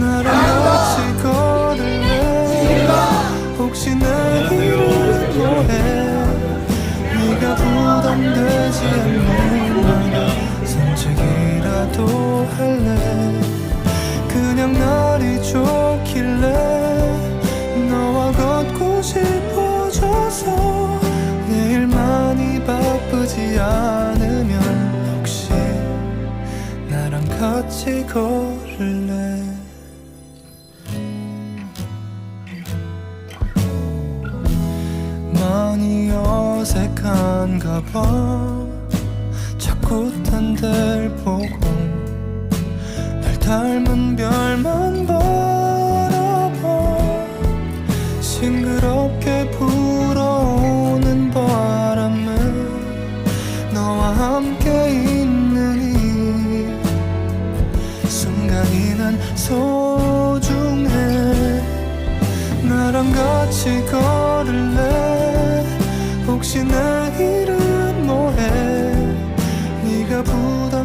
나랑 같이 걸을래 혹시 내일은 뭐해. 네가 부담되지 않는 산책이라도 할래. 그냥 날이 좋길래 너와 걷고 싶어져서 내일 많이 바쁘지 않으면 혹시 나랑 같이 걸을래 어색한가 봐. 자꾸 딴 데를 보고 날 닮은 별만 바라봐. 싱그럽게 불어오는 바람은 너와 함께 있는 이 순간이 난 소중해. 나랑 같이 걸을래 혹시 내일은 뭐해? 네가 부담